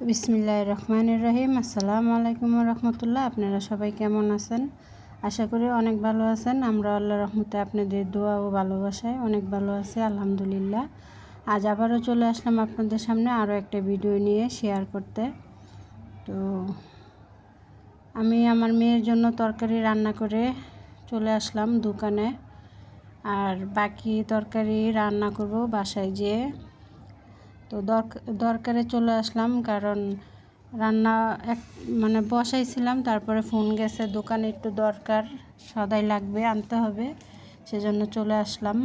বিসমিল্লাহ রহমান রহিম। আসসালামু আলাইকুম রহমতুল্লাহ আপনারা সবাই কেমন আছেন? আশা করি অনেক ভালো আছেন। আমরা আল্লাহ রহমতে আপনাদের দোয়া ও ভালোবাসায় অনেক ভালো আছে, আলহামদুলিল্লাহ। আজ আবারও চলে আসলাম আপনাদের সামনে আরও একটা ভিডিও নিয়ে শেয়ার করতে। তো আমি আমার মেয়ের জন্য তরকারি রান্না করে চলে আসলাম দোকানে। আর বাকি তরকারি রান্না করব বাসায় যেয়ে। তো দরকারে চলে আসলাম কারণ রান্না এক মানে বসাইছিলাম, তারপরে ফোন গেছে, দোকানে একটু দরকার, সদাই লাগবে, আনতে হবে, সেজন্য চলে আসলাম।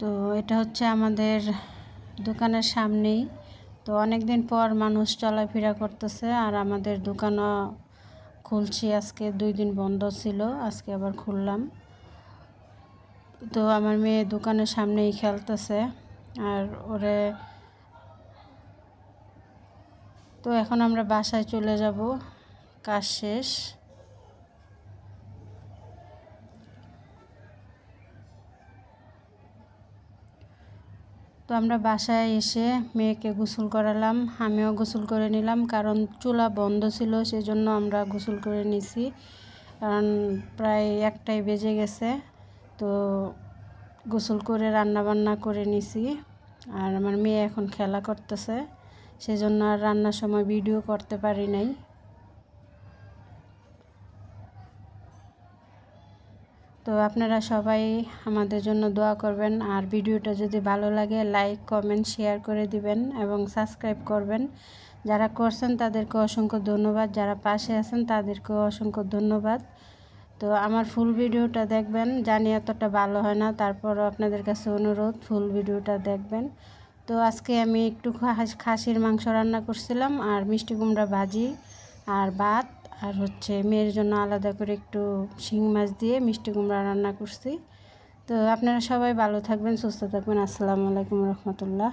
তো এটা হচ্ছে আমাদের দোকানের সামনেই। তো অনেক দিন পর মানুষ চলাফেরা করতেছে, আর আমাদের দোকানও খুলছি, আজকে দুই দিন বন্ধ ছিল, আজকে আবার খুললাম। তো আমার মেয়ে দোকানের সামনেই খেলতেছে। আর ওরে তো এখন আমরা বাসায় চলে যাব। কাজ শেষ। তো আমরা বাসায় এসে মেয়েকে গোসল করালাম। আমিও গোসল করে নিলাম কারণ চুলা বন্ধ ছিল, সেজন্য আমরা গোসল করে নিছি। কারণ প্রায় একটাই বেজে গেছে। তো গোসল করে রান্না বান্না করে নিছি। আর আমার মেয়ে এখন খেলা করতেছে, সেজন্য আর রান্নার সময় ভিডিও করতে পারি নাই। তো আপনারা সবাই আমাদের জন্য দোয়া করবেন, আর ভিডিওটা যদি ভালো লাগে, লাইক, কমেন্ট, শেয়ার করে দিবেন এবং সাবস্ক্রাইব করবেন। যারা করছেন তাদেরকে অসংখ্য ধন্যবাদ, যারা পাশে আছেন তাদেরকেও অসংখ্য ধন্যবাদ। তো আমার ফুল ভিডিওটা দেখবেন। জানি এতটা ভালো হয় না, তারপরও আপনাদের কাছে অনুরোধ ফুল ভিডিওটা দেখবেন। তো আজকে আমি একটু খাসির মাংস রান্না করছিলাম, আর মিষ্টি কুমড়া ভাজি, আর ভাত, আর হচ্ছে মেয়ের জন্য আলাদা করে একটু শিং মাছ দিয়ে মিষ্টি কুমড়া রান্না করছি। তো আপনারা সবাই ভালো থাকবেন, সুস্থ থাকবেন। আসসালামু আলাইকুম রহমতুল্লাহ।